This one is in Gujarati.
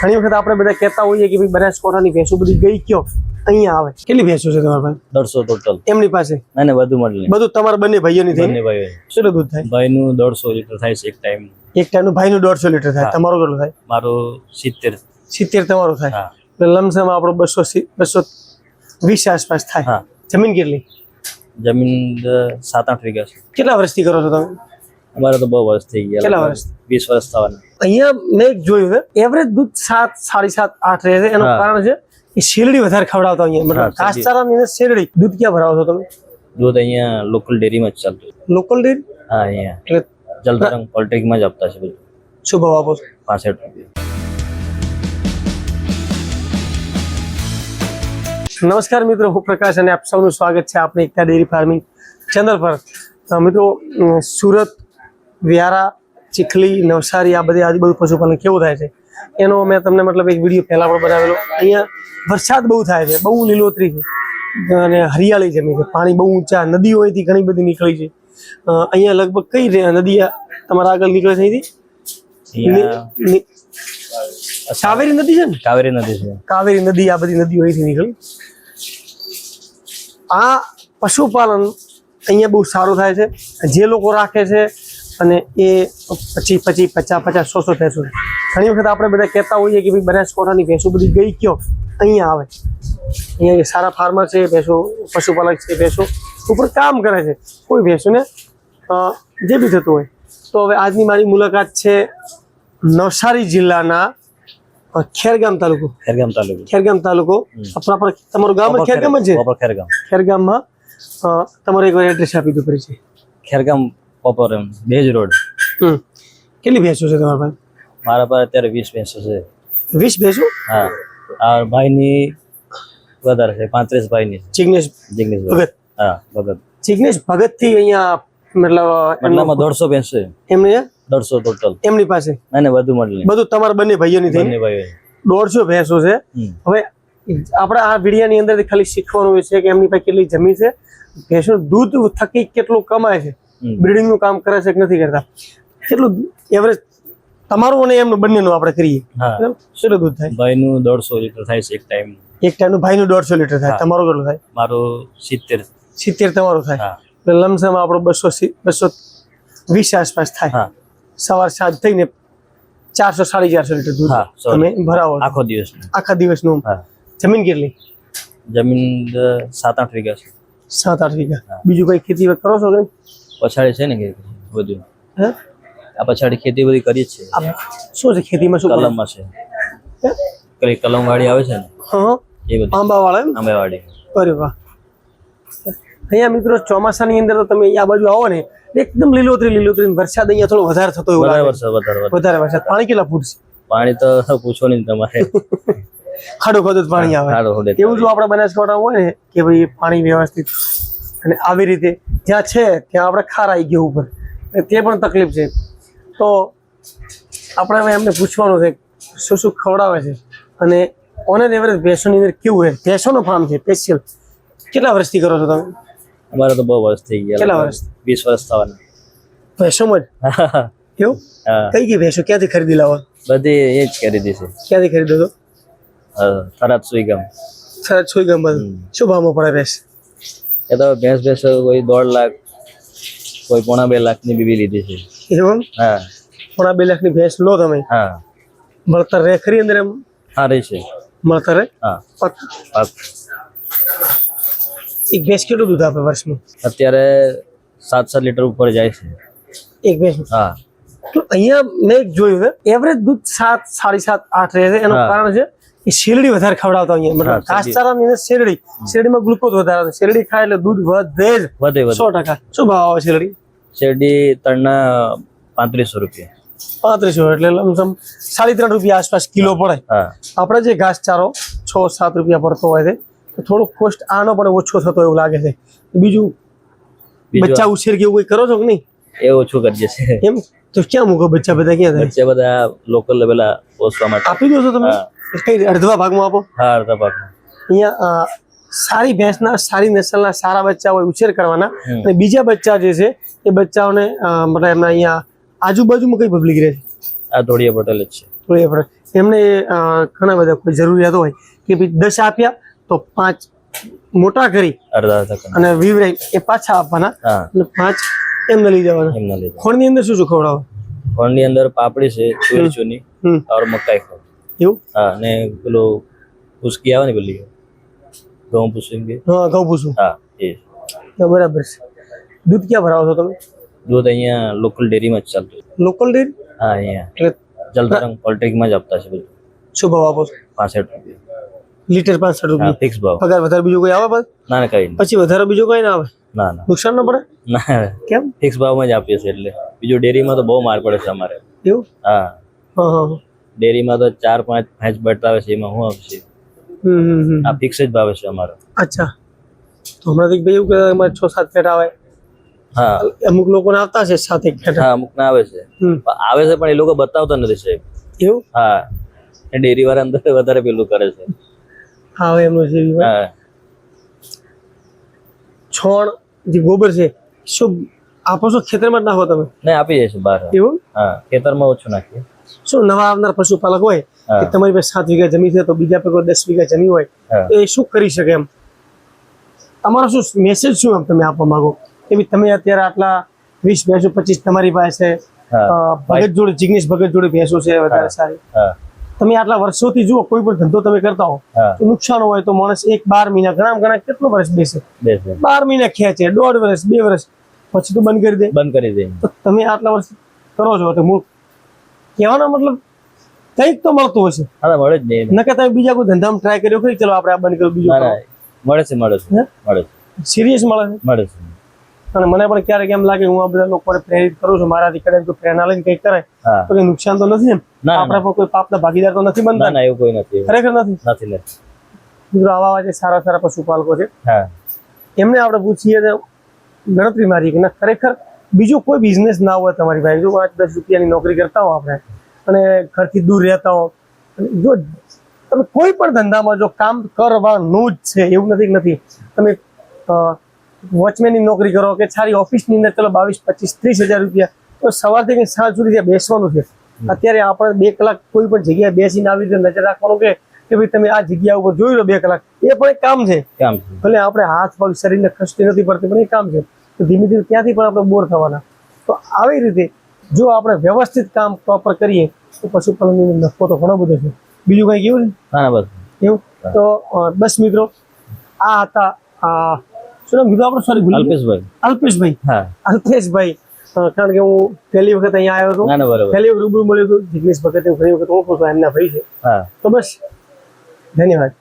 ઘણી વખત આપણે બધા કહેતા હોઈએ કે ભાઈ બનાસકાંઠાની ભેંસો બધી ગઈ કયો? અહીંયા આવે. કેટલી ભેંસો છે તમારા પાસે? દોઢસો ટોટલ એમની પાસે? ના ના બધું મળી બધું તમારા બંને ભાઈઓની થઈને બંને ભાઈઓ શું દૂધ થાય? ભાઈનું દોઢસો લીટર થાય છે એક ટાઈમ એક ટાઈમનું ભાઈનું દોઢસો લીટર થાય. તમારો કેટલું થાય? મારો સિત્તેર. સિત્તેર તમારું થાય. હા. એટલે લમસમ આપણો બસો બસો વીસ આસપાસ થાય. હા. જમીન કેટલી? જમીન સાત આઠ વીઘા છે. કેટલા વર્ષથી કરો છો તમે? અમારે તો બહુ વર્ષ થઈ ગયા કેટલા વર્ષ? વીસ વર્ષ થવાના. અહીંયા મેં જોયું છે એવરેજ દૂધ સાત સાડી સાત આઠ રહે છે. એનું કારણ છે કે શેરડી વધારે ખવડાવતા અહીંયા. મતલબ. ઘાસચારાની અંદર શેરડી દૂધ ક્યાં ભરાવો છો તમે? દૂધ અહીંયા લોકલ ડેરીમાં જ ચાલતું લોકલ ડેરી હા અહીંયા. એટલે જલધારમ પોલિટેકમાં જ આપતા છે બધું. શું ભાવ આપો છો? પાસઠ રૂપિયા. નમસ્કાર મિત્રો હું પ્રકાશ અને આપ સૌનું સ્વાગત છે આપણે એકતા ડેરી ફાર્મિંગ ચેનલ પર. મિત્રો સુરત વ્યારા ચીખલી નવસારી આ બધી આજુબાજુ પશુપાલન કેવું થાય છે? એનો મેં તમને મતલબ એક વીડિયો પહેલા પણ બનાવેલો. અહીંયા વરસાદ બહુ થાય છે બહુ લીલોતરી છે. અને હરિયાળી જમી છે પાણી બહુ ઊંચા નદીઓ અહીંથી ઘણી બધી નીકળી છે. અહીંયા લગભગ કઈ નદી તમારા આગળ નીકળે છે અહીંથી? કાવેરી નદી છે ને? કાવેરી નદી છે. કાવેરી નદી આ બધી નદીઓ અહીંથી નીકળી. આ પશુપાલન અહીંયા બહુ સારું થાય છે. જે લોકો રાખે છે અને એ પછી પછી પચાસ પચાસ સો સો ભેંસો ઘણી વખત આપણે બધા કહેતા હોઈએ કે ભાઈ બનાસકાંઠાની ભેંસો બધી ગઈ કયો? અહીંયા આવે. અહીંયા સારા ફાર્મર છે ભેંસો પશુપાલક છે ભેંસો ઉપર કામ કરે છે. કોઈ ભેંસોને જે બી થતું હોય. તો હવે આજની મારી મુલાકાત છે નવસારી જિલ્લાના ખેરગામ તાલુકો. ખેરગામ તાલુકો. ખેરગામ તાલુકો. આપણા તમારું ગામ ખેરગામ. જ છે? ખેરગામ. ખેરગામમાં તમારો એક એડ્રેસ આપી દો પરિચય ખેરગામ એમ બેજ રોડ કેટલી ભેંસો છે તમારા પાસે? મારા પાસે અત્યારે વીસ ભેંસો છે. વીસ ભેંસો? હા. આ ભાઈની વધારે છે પાંત્રીસ ભાઈની જિગ્નેશ? જિગ્નેશ ભગત? હા ભગત. જિગ્નેશ ભગતથી અહીંયા મતલબ એમનામાં દોઢસો ભેંસ છે. એમને દોઢસો ટોટલ એમની પાસે? અને વધુ મળી બધું તમારા બંને ભાઈઓની ભાઈઓ દોઢસો ભેંસો છે. હવે આપણે આ વિડીયાની અંદર ખાલી શીખવાનું છે કે એમની પાસે કેટલી જમીન છે. ભેંસો દૂધ થકી કેટલું કમાય છે. બ્રીડિંગનું કામ કરે છે કે નથી કરતા? કેટલું એવરેજ તમારું અને એમનું બંનેનું આપણે કરીએ. કેટલું દૂધ થાય? ભાઈનું દોઢસો લીટર થાય છે એક ટાઈમ એક ટાઈમનું ભાઈનું દોઢસો લીટર થાય. તમારું કેટલું થાય? મારું સિત્તેર. સિત્તેર તમારું થાય. એટલે લમસમ આપણું બસો બસો વીસ આસપાસ થાય. સવાર સાંજ થઈને ચારસો સાડી ચારસો લીટર દૂધ તમે ભરાવો. આખો દિવસ આખા દિવસનું નું જમીન કેટલી? જમીન સાત આઠ વીઘા છે. સાત આઠ વીઘા. બીજું કઈ ખેતી કરો છો કે? પછાડી છે ને કે બધું? હે? આ પછાડી ખેતી બધી કરીએ છે. શું છે ખેતીમાં શું કરો? કલમમાં છે. હે? કલમ વાડી આવે છે ને? હા. એ બધું. આંબા વાળા એમ? આંબેવાડી અરે વાહ. અહીંયા મિત્રો ચોમાસાની અંદર તો તમે આ બાજુ આવો ને એકદમ લીલોતરી લીલોતરી વરસાદ અહીંયા થોડો વધારે થતો હોય વધારે વરસાદ વધારે વધારે વરસાદ. પાણી કેટલા ફૂટ છે? પાણી તો પૂછો નહીં તમારે. ખાડો ખાડો પાણી આવે. એવું જો આપણે બનાસકાંઠા હોય ને કે ભાઈ પાણી વ્યવસ્થિત અને આવી રીતે જ્યાં છે ત્યાં આપણે ખાર આવી ગયો ઉપર. અને તે પણ તકલીફ છે. તો આપણે હવે એમને પૂછવાનું છે શું શું ખવડાવે છે? અને ઓન એન એવરેજ ભેંસોની અંદર કેવું છે? ભેંસોનો ફાર્મ છે સ્પેશિયલ કેટલા વર્ષથી કરો છો તમે? અમારે તો બહુ વર્ષ થઈ ગયા કેટલા વર્ષ? વીસ વર્ષ થવાના. ભેંસોમાં જ? એવું? કઈ કઈ ભેંસો ક્યાંથી ખરીદી લાવો? બધી એ જ ખરીદી છે. ક્યાંથી ખરીદો છો? થરાદ સુઈ ગામ સરસ સોઈ ગંબા હમ. શું ભાવમાં પડે ભેંસ? એ તો ભેંસ ભેંસ કોઈ દોઢ લાખ કોઈ પોણા બે લાખની બીબી લીધી છે. એવું? હા. પોણા બે લાખની ભેંસ લો તમે. હા. મળતર રે ખરી અંદર એમ? હા રહી છે. મળતર રે હા. પાક. એક ભેંસ કેટલું દૂધ આપે વર્ષમાં? અત્યારે સાત સાત લીટર ઉપર જાય છે. એક ભેંસ? હા. તો અહીંયા મેં જોયું એવરેજ દૂધ સાત સાડી સાત આઠ રહે છે. એનું કારણ છે શેરડી વધારે ખવડાવતા અહીંયા. મતલબ શેરડી. ઘાસચારાની અંદર શેરડી. શેરડીમાં ગ્લુકોઝ વધારે આવે શેરડી ખાય એટલે દૂધ વધે જ. વધે સો ટકા. શું ભાવ આવે શેરડી? શેરડી ત્રણના પાંત્રીસો રૂપિયા. પાંત્રીસો એટલે લમસમ સાડી ત્રણ રૂપિયા આસપાસ કિલો પડે. આપણે જે ઘાસચારો છ સાત રૂપિયા પડતો હોય છે તો થોડોક કોસ્ટ આનો પણ ઓછો થતો એવું લાગે છે. બીજું બચ્ચા ઉછેર કે એવું કંઈ કરો છો કે નહીં? એ ઓછું કરીએ છે એમ? તો ક્યાં મૂકો બચ્ચા બધા ક્યાં વચ્ચે બધા લોકલ લેવલા પોસવા માટે. આપી દો છો તમે. કઈ અડધવા ભાગમાં આપો? હા અડધા ભાગમાં. અહીંયા સારી ભેંસના સારી નસલના સારા બચ્ચા હોય ઉછેર કરવાના. અને બીજા બચ્ચા જે છે એ બચ્ચાઓને મતલબ એમના અહીંયા આજુબાજુમાં કઈ પબ્લિક રહે છે? આ ધોળિયા પટેલ જ છે. ધોળિયા પટેલ. એમને ઘણા બધા કોઈ જરૂરિયાત હોય કે ભાઈ દસ આપ્યા તો પાંચ મોટા કરી અડધા અને વિવરાય એ પાછા આપવાના અને પાંચ એમને લઈ જવાના. ખોણની અંદર શું શું ખવડાવો? ફળની અંદર પાપડી છે ચૂરી ચૂની ઓર મકાઈ એવું? હા ને પેલો પુસકી આવે ને પેલી? ઘઉં પુસકી હા ઘઉં પૂછું હા એ. બરાબર છે. દૂધ ક્યાં ભરાવો છો તમે? દૂધ અહીંયા લોકલ ડેરીમાં જ ચાલતું લોકલ ડેરી હા અહીંયા. એટલે જલધારમ પોલિટેકમાં જ આપતા છે બધું. શું ભાવ આપો છો? પાસઠ રૂપિયા. લીટર પાસઠ રૂપિયા. ફિક્સ ભાવ. પગાર વધારે બીજું કોઈ આવે ના ના કઈ પછી વધારે બીજું કોઈ ના આવે? ના ના. નુકસાન ન પડે? ના કેમ? ફિક્સ ભાવમાં જ આપીએ છીએ એટલે. બીજું ડેરીમાં તો બહુ માર પડે છે અમારે. એવું? હા હા. ડેરીમાં તો ચાર પાંચ ભેંસ બતાવે છે એમાં હું હમ આ ફિક્સ જ ભાવે છે અમારો. અચ્છા. તો હમણાં ભાઈ એવું કહેતા અમારે છ સાત ફેટ આવે. હા. અમુક લોકો આવતા છે ફેટ. હા અમુક ના આવે છે. આવે છે પણ એ લોકો બતાવતા નથી સાહેબ. એવું? હા. ડેરી વાળા અંદર વધારે પેલું કરે છે. હા હવે એમનું છે હા. છોણ જે ગોબર છે શું આપો છો? ખેતરમાં જ નાખો તમે? નહીં આપી છે બહાર. એવું? હા ખેતરમાં ઓછું નાખીએ. શું નવા આવનાર પશુપાલક હોય કે તમારી પાસે સાત વીઘા જમીન છે તો બીજા પર દસ વીઘા જમીન હોય તો એ શું કરી શકે એમ? તમારો શું મેસેજ શું એમ તમે આપવા માંગો? કે તમે અત્યારે આટલા વીસ ભેંસો પચીસ તમારી પાસે ભગત જોડે જિગ્નેશ ભગત જોડે ભેંસો છે વધારે સારી. તમે આટલા વર્ષોથી જુઓ કોઈ પણ ધંધો તમે કરતા હો તો નુકસાન હોય તો માણસ એક બાર મહિના ઘણા ઘણા કેટલો વર્ષ બેસ. બાર મહિના ખેંચે દોઢ વર્ષ બે વર્ષ પછી તો બંધ કરી દે. બંધ કરી દે. તો તમે આટલા વર્ષ કરો છો તો મૂળ કહેવાનો મતલબ કંઈક તો મળતું હશે. હા મળે જ નહીં. નકર તમે બીજા કોઈ ધંધામાં ટ્રાય કર્યો ખરી? ચલો આપણે આ બંધ કર્યું બીજું મળે છે મળે છે. મળે છે. સિરિયસ મળે છે? મળે છે. અને મને પણ ક્યારેક એમ લાગે હું આ બધા લોકોને પ્રેરિત કરું છું મારાથી કદાચ કોઈ પ્રેરણા લઈને કંઈક કરે. તો કઈ નુકસાન તો નથી એમ? આપણા પણ કોઈ પાપના ભાગીદાર તો નથી બનતા? ના એવું કોઈ નથી. ખરેખર નથી? નથી મિત્રો આવા આવા જે સારા સારા પશુપાલકો છે. એમને આપણે પૂછીએ તો ગણતરી મારી કે ના ખરેખર બીજો કોઈ બિઝનેસ ના હોય તમારી પાસે. જો પાંચ દસ રૂપિયાની નોકરી કરતા હો આપણે અને ઘરથી દૂર રહેતા હો. જો તમે કોઈ પણ ધંધામાં જો કામ કરવાનું જ છે એવું નથી નથી. તમે વોચમેનની નોકરી કરો કે સારી ઓફિસની અંદર ચલો બાવીસ પચીસ ત્રીસ હજાર રૂપિયા તો સવારથી કંઈ સાંજ સુધી ત્યાં બેસવાનું છે. અત્યારે આપણે બે કલાક કોઈ પણ જગ્યાએ બેસીને આવી રીતે નજર રાખવાનું કે કે ભાઈ તમે આ જગ્યા ઉપર જોઈ લો બે કલાક. એ પણ એક કામ છે. કામ છે. ભલે આપણે હાથ પગ શરીરને ખસતી નથી પડતી પણ એ કામ છે. તો ધીમે ધીમે ત્યાંથી પણ આપણે બોર થવાના. તો આવી રીતે જો આપણે વ્યવસ્થિત કામ પ્રોપર કરીએ તો પશુપાલનની નફો તો ઘણો બધો છે. બીજું કંઈ કેવું છે? બસ. એવું? તો બસ મિત્રો આ હતા આ શું નામ કીધું આપણે? સોરી અલ્પેશભાઈ. અલ્પેશભાઈ. હા. અલ્પેશભાઈ. કારણ કે હું પહેલી વખત અહીંયા આવ્યો હતો. પહેલી વખત રૂબરૂ મળ્યું હતું. જિગ્નેશ ભગત ઘણી વખત ઓળખું છું એમના ભાઈ છે. તો બસ ધન્યવાદ.